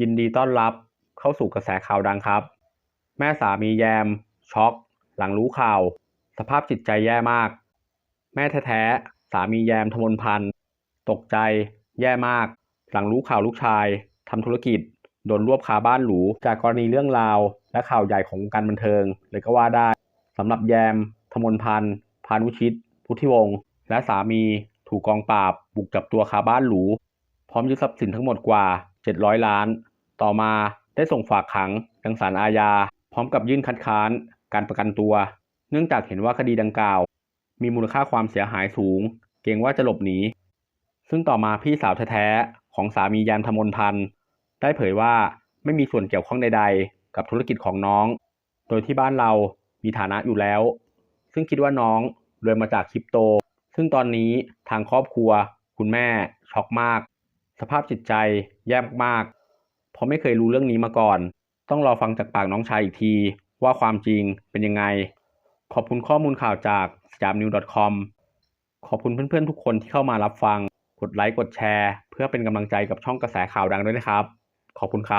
ยินดีต้อนรับเข้าสู่กระแสข่าวดังครับ แม่สามีแยม ช็อก หลังรู้ข่าว สภาพจิตใจแย่มาก แม่แท้ๆสามีแยมทมนพันธ์ตกใจ แย่มาก หลังรู้ข่าวลูกชายทำธุรกิจ โดนรวบคาบ้านหรูจากกรณีเรื่องราว และข่าวใหญ่ของวงการบันเทิงเลยก็ว่าได้สำหรับแยมทมนพันธ์พานุชิต พุทธิวงศ์และสามีถูกกองปราบบุกจับตัวคาบ้านหรู พร้อมยึดทรัพย์สินทั้งหมดกว่า 700 ล้าน ต่อมาได้ส่งฝากขังยังศาลอาญา พร้อมกับยื่นคัดค้าน การประกันตัว เนื่องจากเห็นว่าคดีดังกล่าว มีมูลค่าความเสียหายสูง เกรงว่าจะหลบหนี ซึ่งต่อมาพี่สาวแท้ๆของสามีแยมทมนพันธ์ได้เผยว่าไม่มีส่วนเกี่ยวข้องใดๆ กับธุรกิจของน้อง โดยที่บ้านเรามีฐานะอยู่แล้ว ซึ่งคิดว่าน้องรวยมาจากคริปโต ซึ่งตอนนี้ทางครอบครัว คุณแม่ช็อกมาก สภาพจิตใจแย่มากๆเพราะไม่เคยรู้เรื่องนี้มาก่อน ต้องรอฟังจากปากน้องชายอีกที ว่าความจริงเป็นยังไง ขอบคุณข้อมูลข่าวจากสยามนิว .com ขอบคุณเพื่อนๆทุกคนที่เข้ามารับฟัง กดไลค์กดแชร์ เพื่อเป็นกำลังใจกับช่องกระแสข่าวดังด้วยนะครับ ขอบคุณครับ